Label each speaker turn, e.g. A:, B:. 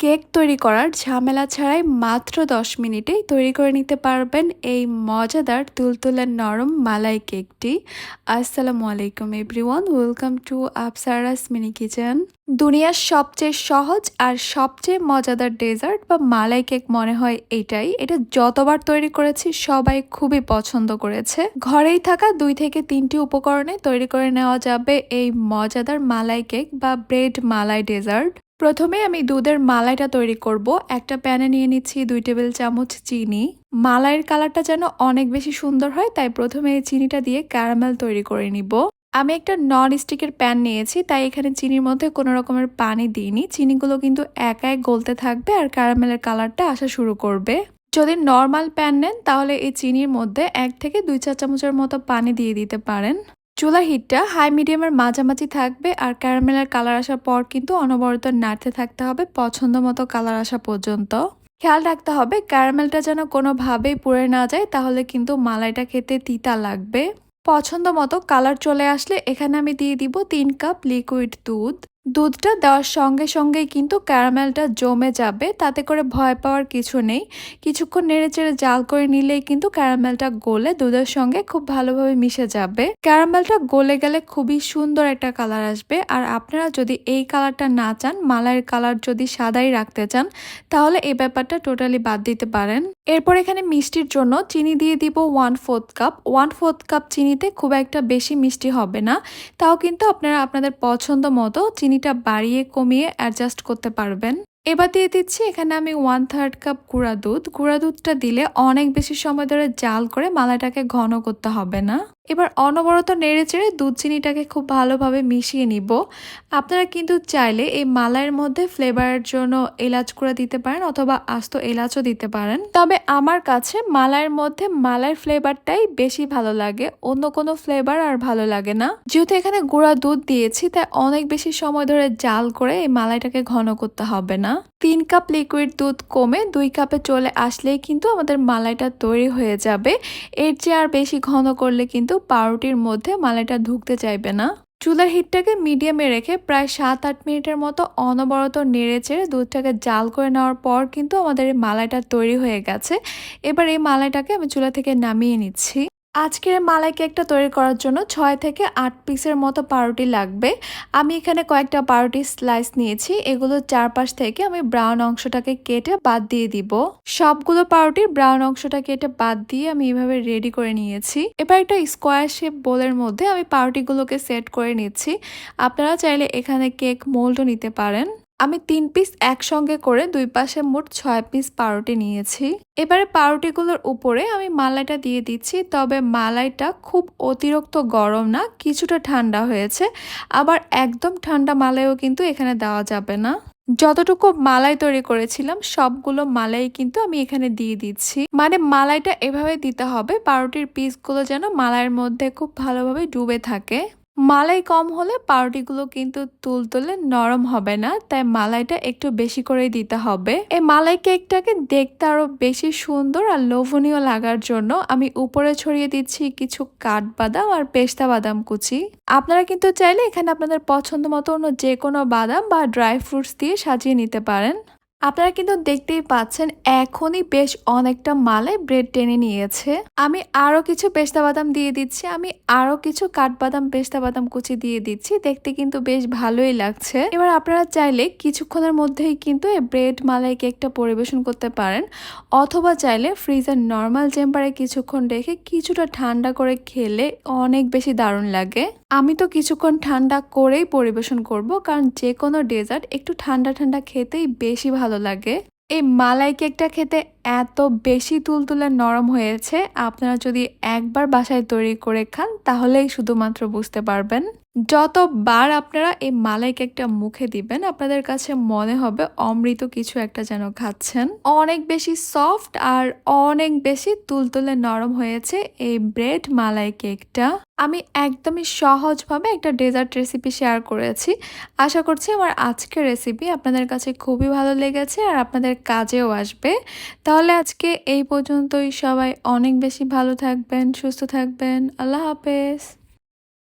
A: Cake তৈরি করার ঝামেলা ছাড়াই মাত্র 10 মিনিটেই তৈরি করে নিতে পারবেন এই মজাদার তুলতুলে নরম মালাই কেকটি। আসসালামু আলাইকুম, everyone. Welcome to Apsara's mini kitchen. দুনিয়ার সবচেয়ে সহজ আর সবচেয়ে মজাদার ডেজার্ট বা মালাই কেক মনে হয় এটাই। এটা যতবার তৈরি করেছি, সবাই খুবই পছন্দ করেছে। ঘরেই থাকা দুই থেকে তিনটি উপকরণে তৈরি করে নেওয়া যাবে এই মজাদার মালাই কেক বা ব্রেড মালাই ডেজার্ট। প্রথমে আমি দুধের মালাইটা তৈরি করব। একটা প্যানে নিয়ে নিচ্ছি দুই টেবিল চামচ চিনি। মালাইয়ের কালারটা যেন অনেক বেশি সুন্দর হয়, তাই প্রথমে এই চিনিটা দিয়ে ক্যারামেল তৈরি করে নিব। আমি একটা নন স্টিকের প্যান নিয়েছি, তাই এখানে চিনির মধ্যে কোনো রকমের পানি দিইনি। চিনিগুলো কিন্তু একাই গলতে থাকবে আর ক্যারামেলের কালারটা আসা শুরু করবে। যদি নর্মাল প্যান নেন, তাহলে এই চিনির মধ্যে এক থেকে দুই চা চামচের মতো পানি দিয়ে দিতে পারেন। চুলা হিটটা হাই মিডিয়ামের মাঝামাঝি থাকবে আর ক্যারামেলের কালার আসার পর কিন্তু অনবরত নাড়তে থাকতে হবে পছন্দ মতো কালার আসা পর্যন্ত। খেয়াল রাখতে হবে ক্যারামেলটা যেন কোনোভাবেই পুড়ে না যায়, তাহলে কিন্তু মালাইটা খেতে তিতা লাগবে। পছন্দ মতো কালার চলে আসলে এখানে আমি দিয়ে দিব তিন কাপ লিকুইড দুধ। দুধটা দেওয়ার সঙ্গে সঙ্গেই কিন্তু ক্যারামেলটা জমে যাবে, তাতে করে ভয় পাওয়ার কিছু নেই। কিছুক্ষণ নেড়ে চেড়ে জাল করে নিলেই কিন্তু ক্যারামেলটা গলে দুধের সঙ্গে খুব ভালোভাবে মিশে যাবে। ক্যারামেলটা গলে গেলে খুবই সুন্দর একটা কালার আসবে, আর আপনারা যদি এই কালারটা না চান, মালাইয়ের কালার যদি সাদাই রাখতে চান, তাহলে এই ব্যাপারটা টোটালি বাদ দিতে পারেন। এরপর এখানে মিষ্টির জন্য চিনি দিয়ে দিব one fourth cup. One fourth cup চিনিতে খুব একটা বেশি মিষ্টি হবে না, তাও কিন্তু আপনারা আপনাদের পছন্দ মতো চিনিটা বাড়িয়ে কমিয়ে অ্যাডজাস্ট করতে পারবেন। এবার দিয়ে দিচ্ছি এখানে আমি ওয়ান থার্ড কাপ গুঁড়া দুধ। গুঁড়া দুধটা দিলে অনেক বেশি সময় ধরে জাল করে মালাটাকে ঘন করতে হবে না। এবার অনবরত নেড়ে চেড়ে দুধ চিনিটাকে খুব ভালোভাবে মিশিয়ে নিব। আপনারা কিন্তু চাইলে এই মালাইয়ের মধ্যে ফ্লেভারের জন্য এলাচ করে দিতে পারেন অথবা আস্ত এলাচও দিতে পারেন। তবে আমার কাছে মালাইয়ের মধ্যে মালাইয়ের ফ্লেভারটাই বেশি ভালো লাগে, অন্য কোনো ফ্লেভার আর ভালো লাগে না। যেহেতু এখানে গুঁড়া দুধ দিয়েছি, তাই অনেক বেশি সময় ধরে জাল করে এই মালাইটাকে ঘন করতে হবে না। তিন কাপ লিকুইড দুধ কমে দুই কাপে চলে আসলেই কিন্তু আমাদের মালাইটা তৈরি হয়ে যাবে। এর চেয়ে আর বেশি ঘন করলে কিন্তু পাউরুটির মধ্যে মালাইটা ঢুকতে চাইবে না। চুলার হিটটাকে মিডিয়ামে রেখে প্রায় সাত আট মিনিটের মতো অনবরত নেড়ে চেড়ে দুধটাকে জাল করে নেওয়ার পর কিন্তু আমাদের এই মালাইটা তৈরি হয়ে গেছে। এবার এই মালাইটাকে আমি চুলা থেকে নামিয়ে নিচ্ছি। আজকের মালাই কেকটা তৈরি করার জন্য ছয় থেকে আট পিসের মতো পাউরুটি লাগবে। আমি এখানে কয়েকটা পাউরুটি স্লাইস নিয়েছি। এগুলো চারপাশ থেকে আমি ব্রাউন অংশটাকে কেটে বাদ দিয়ে দিব। সবগুলো পাউরুটির ব্রাউন অংশটা কেটে বাদ দিয়ে আমি এভাবে রেডি করে নিয়েছি। এবার একটা স্কোয়ার শেপ বোলের মধ্যে আমি পাউরুটিগুলোকে সেট করে নিচ্ছি। আপনারা চাইলে এখানে কেক মোল্ডও নিতে পারেন। আমি তিন পিস একসঙ্গে করে দুই পাশে মোট ছয় পিস পাউরুটি নিয়েছি। এবারে পাউরুটিগুলোর উপরে আমি মালাইটা দিয়ে দিচ্ছি, তবে মালাইটা খুব অতিরিক্ত গরম না, কিছুটা ঠান্ডা হয়েছে। আবার একদম ঠান্ডা মালাইও কিন্তু এখানে দেওয়া যাবে না। যতটুকু মালাই তৈরি করেছিলাম, সবগুলো মালাই কিন্তু আমি এখানে দিয়ে দিচ্ছি। মানে মালাইটা এভাবে দিতে হবে, পাউরুটির পিসগুলো যেন মালাইয়ের মধ্যে খুব ভালোভাবে ডুবে থাকে। মালাই কম হলে পাউরুটিগুলো কিন্তু তুলতুলে নরম হবে না, তাই মালাইটা একটু বেশি করে দিতে হবে। এই মালাই কেকটাকে দেখতে আরও বেশি সুন্দর আর লোভনীয় লাগার জন্য আমি উপরে ছড়িয়ে দিচ্ছি কিছু কাঠবাদাম আর পেস্তা বাদাম কুচি। আপনারা কিন্তু চাইলে এখানে আপনাদের পছন্দ মতো অন্য যে কোনো বাদাম বা ড্রাই ফ্রুটস দিয়ে সাজিয়ে নিতে পারেন। আপনারা কিন্তু দেখতেই পাচ্ছেন এখনই বেশ অনেকটা মালে ব্রেড টেনে নিয়েছে। আমি আরও কিছু পেস্তা বাদাম দিয়ে দিচ্ছি, আমি আরও কিছু কাঠবাদাম, পেস্তা বাদাম কুচি দিয়ে দিচ্ছি, দেখতে কিন্তু বেশ ভালোই লাগছে। এবার আপনারা চাইলে কিছুক্ষণের মধ্যেই কিন্তু এই ব্রেড মালাই কেকটা পরিবেশন করতে পারেন, অথবা চাইলে ফ্রিজের নর্মাল চেম্বারে কিছুক্ষণ রেখে কিছুটা ঠান্ডা করে খেলে অনেক বেশি দারুণ লাগে। আমি তো কিছুক্ষণ ঠান্ডা করেই পরিবেশন করব, কারণ যে কোনো ডেজার্ট একটু ঠান্ডা ঠান্ডা খেতেই বেশি ভালো লাগে। এই মালাই কেকটা খেতে এত বেশি তুলতুলে নরম হয়েছে, আপনারা যদি একবার বাসায় তৈরি করে খান, তাহলেই শুধুমাত্র বুঝতে পারবেন। যতবার আপনারা এই মালাই কেকটা মুখে দিবেন, আপনাদের কাছে মনে হবে অমৃত কিছু একটা যেন খাচ্ছেন। অনেক বেশি সফট আর অনেক বেশি তুলতুলে নরম হয়েছে এই ব্রেড মালাই কেকটা। আমি একদমই সহজভাবে একটা ডেজার্ট রেসিপি শেয়ার করেছি। আশা করছি আমার আজকের রেসিপি আপনাদের কাছে খুবই ভালো লেগেছে আর আপনাদের কাজেও আসবে। তাহলে আজকে এই পর্যন্তই। সবাই অনেক বেশি ভালো থাকবেন, সুস্থ থাকবেন। আল্লাহ হাফেজ।